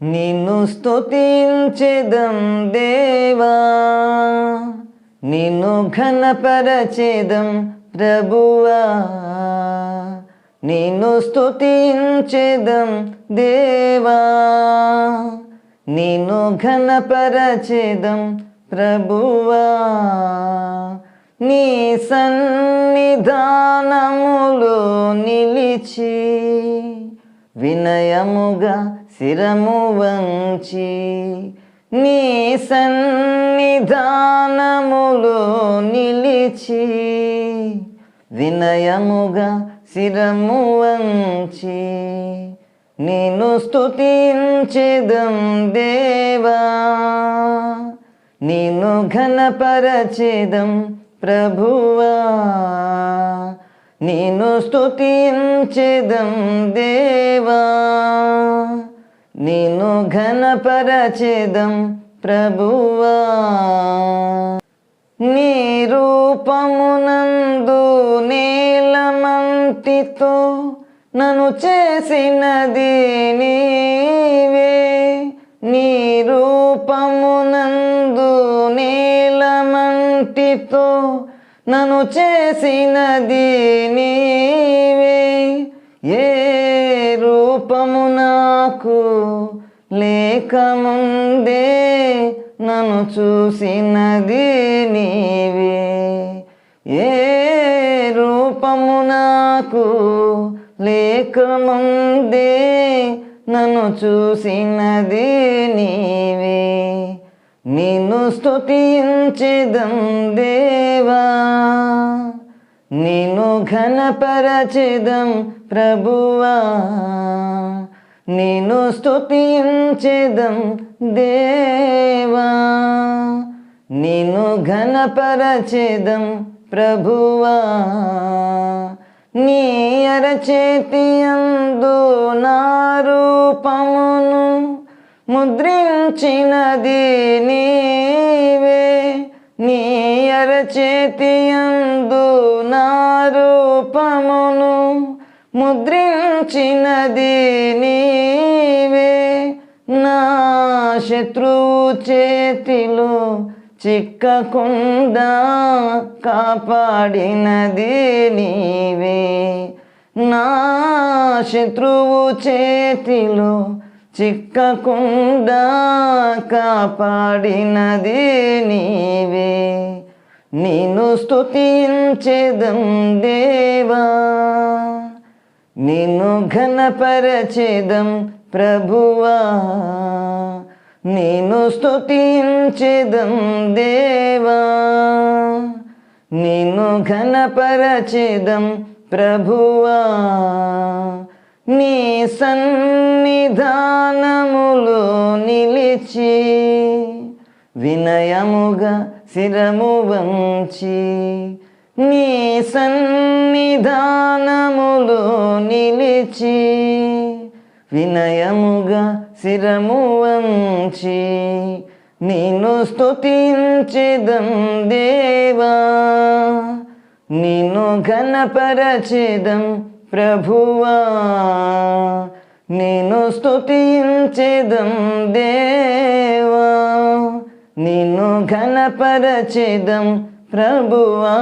నిన్ను స్తుతించెదం దేవా నిన్ను ఘనపరచెదం ప్రభువా నిన్ను స్తుతించెదం దేవా నిన్ను ఘనపరచెదం ప్రభువా నీ సన్నిధానములో నిలిచి వినయముగా శిరము వంచి నీ సన్నిధానములో నిలిచి వినయముగా శిరము వంచి నేను స్తుతించెదం దేవా. నేను ఘనపరచెదం ప్రభువా. నేను స్తుతించెదం దేవా. నిన్ను ఘనపరచెదం ప్రభువా. నీ రూపమునందు నీలమంతితో నన్ను చేసినది నీ నన్ను చేసినది నీవే. ఏ రూపము నాకు లేకముందే నన్ను చూసినది నీవే. ఏ రూపము నాకు లేకముందే నన్ను చూసినది నీవే. నిన్ను స్తుతించెదం దేవా. నిన్ను ఘనపరచెదం ప్రభువా. నిన్ను స్తుతించెదం దేవా. నిన్ను ఘనపరచెదం ప్రభువా. నీ అరచేతి అందు నా రూపమును ఉంచినది నీవే నీ అరచేతియందు నా రూపమును ముద్రించినది నీవే. నా శత్రువు చేతిలో చిక్కకుండా కాపాడినది నీవే. నా శత్రువు చేతిలో చిక్కకుండా కాపాడినది నీవే. నిన్ను స్తుతించెదం దేవా. నిన్ను ఘనపరచెదం ప్రభువా. నిన్ను స్తుతించెదం దేవా. నిన్ను ఘనపరచెదం ప్రభువా. నీ సన్నిధానములో నిలిచి వినయముగా శిరము వంచి నీ సన్నిధానములో నిలిచి వినయముగా శిరము వంచి నిన్ను స్తుతించెదం దేవా నిన్ను ఘనపరచెదం ప్రభువా. నేను స్థుతించేదం దేవా నిన్ను ఘనపరచేదం ప్రభువా.